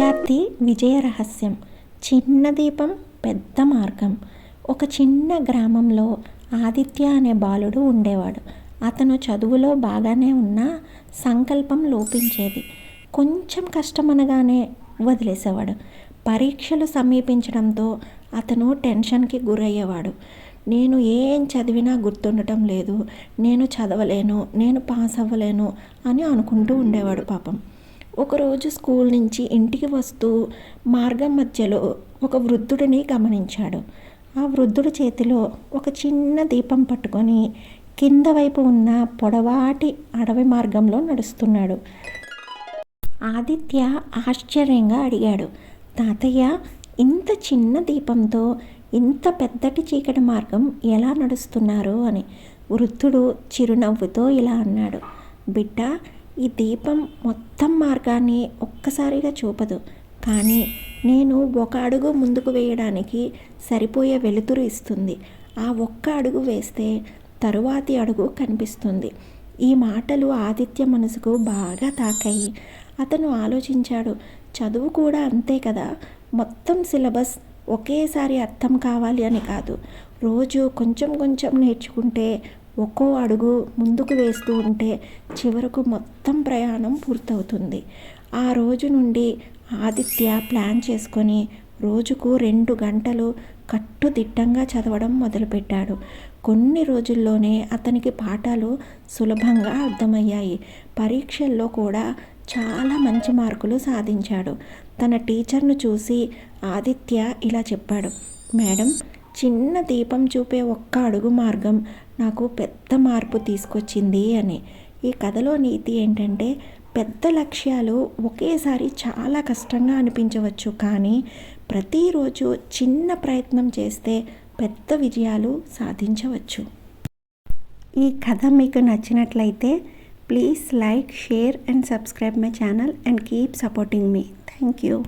విద్యార్థి విజయ రహస్యం. చిన్న దీపం పెద్ద మార్గం. ఒక చిన్న గ్రామంలో ఆదిత్య అనే బాలుడు ఉండేవాడు. అతను చదువులో బాగానే ఉన్నా సంకల్పం లోపించేది. కొంచెం కష్టమనగానే వదిలేసేవాడు. పరీక్షలు సమీపించడంతో అతను టెన్షన్కి గురయ్యేవాడు. నేను ఏం చదివినా గుర్తుండటం లేదు. నేను చదవలేను. నేను పాస్ అవ్వలేను అని అనుకుంటూ ఉండేవాడు పాపం. ఒకరోజు స్కూల్ నుంచి ఇంటికి వస్తూ మార్గం మధ్యలో ఒక వృద్ధుడిని గమనించాడు. ఆ వృద్ధుడి చేతిలో ఒక చిన్న దీపం పట్టుకొని కింద వైపు ఉన్న పొడవాటి అడవి మార్గంలో నడుస్తున్నాడు. ఆదిత్య ఆశ్చర్యంగా అడిగాడు తాతయ్య ఇంత చిన్న దీపంతో ఇంత పెద్దటి చీకటి మార్గం ఎలా నడుస్తున్నారు? అని. వృద్ధుడు చిరునవ్వుతో ఇలా అన్నాడు బిడ్డ ఈ దీపం మొత్తం మార్గాన్ని ఒక్కసారిగా చూపదు. కానీ నేను ఒక అడుగు ముందుకు వేయడానికి సరిపోయే వెలుతురు ఇస్తుంది. ఆ ఒక్క అడుగు వేస్తే తరువాతి అడుగు కనిపిస్తుంది. ఈ మాటలు ఆదిత్య మనసుకు బాగా తాకాయి. అతను ఆలోచించాడు. చదువు కూడా అంతే కదా. మొత్తం సిలబస్ ఒకేసారి అర్థం కావాలి అని కాదు. రోజు కొంచెం కొంచెం నేర్చుకుంటే ఒక్కో అడుగు ముందుకు వేస్తూ ఉంటే చివరకు మొత్తం ప్రయాణం పూర్తవుతుంది. ఆ రోజు నుండి ఆదిత్య ప్లాన్ చేసుకొని రోజుకు రెండు గంటలు కట్టుదిట్టంగా చదవడం మొదలుపెట్టాడు. కొన్ని రోజుల్లోనే అతనికి పాఠాలు సులభంగా అర్థమయ్యాయి. పరీక్షల్లో కూడా చాలా మంచి మార్కులు సాధించాడు. తన టీచర్ను చూసి ఆదిత్య ఇలా చెప్పాడు. మేడం చిన్న దీపం చూపే ఒక్క అడుగు మార్గం నాకు పెద్ద మార్పు తీసుకొచ్చింది అని. ఈ కథలో నీతి ఏంటంటే పెద్ద లక్ష్యాలు ఒకేసారి చాలా కష్టంగా అనిపించవచ్చు కానీ ప్రతిరోజు చిన్న ప్రయత్నం చేస్తే పెద్ద విజయాలు సాధించవచ్చు. ఈ కథ మీకు నచ్చినట్లయితే please like share and subscribe my channel and keep supporting me. Thank you.